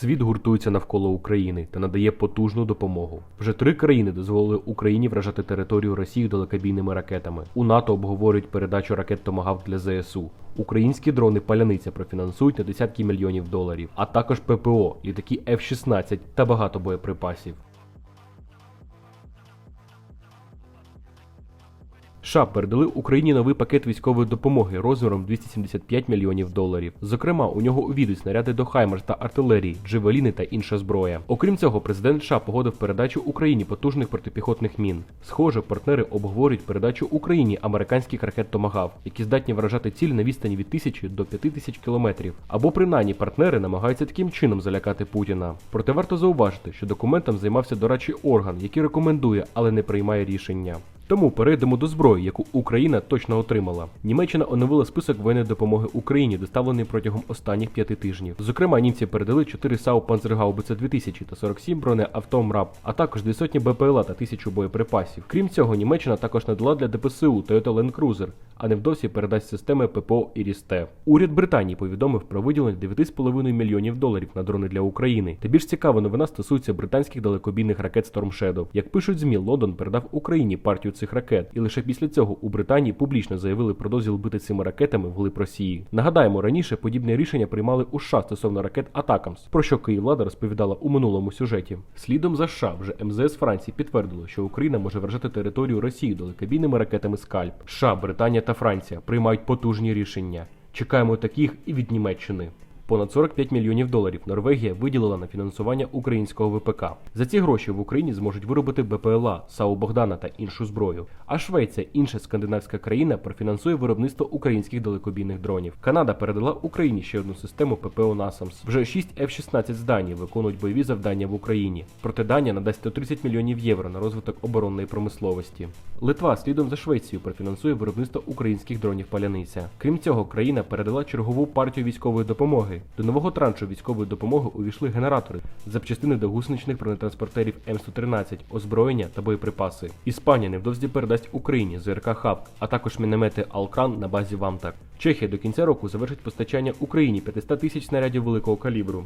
Світ гуртується навколо України та надає потужну допомогу. Вже три країни дозволили Україні вражати територію Росії далекобійними ракетами. У НАТО обговорюють передачу ракет Томагавк для ЗСУ. Українські дрони паляниця профінансують на десятки мільйонів доларів, а також ППО, літаки F-16 та багато боєприпасів. США передали Україні новий пакет військової допомоги розміром 275 мільйонів доларів. Зокрема, у нього увійдуть снаряди до Хаймерс та артилерії, джевеліни та інша зброя. Окрім цього, президент США погодив передачу Україні потужних протипіхотних мін. Схоже, партнери обговорюють передачу Україні американських ракет Томагав, які здатні вражати ціль на відстані від тисячі до п'яти тисяч кілометрів. Або принаймні партнери намагаються таким чином залякати Путіна. Проте варто зауважити, що документом займався дорадчий орган, який рекомендує, але не приймає рішення. Тому перейдемо до зброї, яку Україна точно отримала. Німеччина оновила список воєнної допомоги Україні, доставлений протягом останніх п'яти тижнів. Зокрема, німці передали 4 САУ Панцергаубице 2000 та 47 бронеавто МРАП, а також 2 сотні БПЛА та тисячу боєприпасів. Крім цього, Німеччина також надала для ДПСУ Toyota Land Cruiser, а невдовзі передасть системи ППО Ірісте. Уряд Британії повідомив про виділення 9,5 мільйонів доларів на дрони для України. Та більш цікава новина стосується британських далекобійних ракет Storm Shadow. Як пишуть змі, Лондон передав Україні партію цих ракет, і лише після цього у Британії публічно заявили про дозвіл бити цими ракетами вглиб Росії. Нагадаємо, раніше подібне рішення приймали у США стосовно ракет Атакамс, про що Київлада розповідала у минулому сюжеті. Слідом за США вже МЗС Франції підтвердило, що Україна може вражати територію Росії далекобійними ракетами Скальп. США, Британія та Франція приймають потужні рішення. Чекаємо таких і від Німеччини. Понад 45 мільйонів доларів Норвегія виділила на фінансування українського ВПК. За ці гроші в Україні зможуть виробити БПЛА, САУ Богдана та іншу зброю. А Швеція, інша скандинавська країна, профінансує виробництво українських далекобійних дронів. Канада передала Україні ще одну систему ППО NASAMS. Вже 6 F-16 з Данії виконують бойові завдання в Україні. Проте Данія надасть 130 мільйонів євро на розвиток оборонної промисловості. Литва слідом за Швецією профінансує виробництво українських дронів паляниця. Крім цього, країна передала чергову партію військової допомоги. До нового траншу військової допомоги увійшли генератори, запчастини до гусеничних бронетранспортерів М113, озброєння та боєприпаси. Іспанія невдовзі передасть Україні ЗРК «Хавк», а також міномети Алкан на базі Вамтак. Чехія до кінця року завершить постачання Україні 500 тисяч снарядів великого калібру.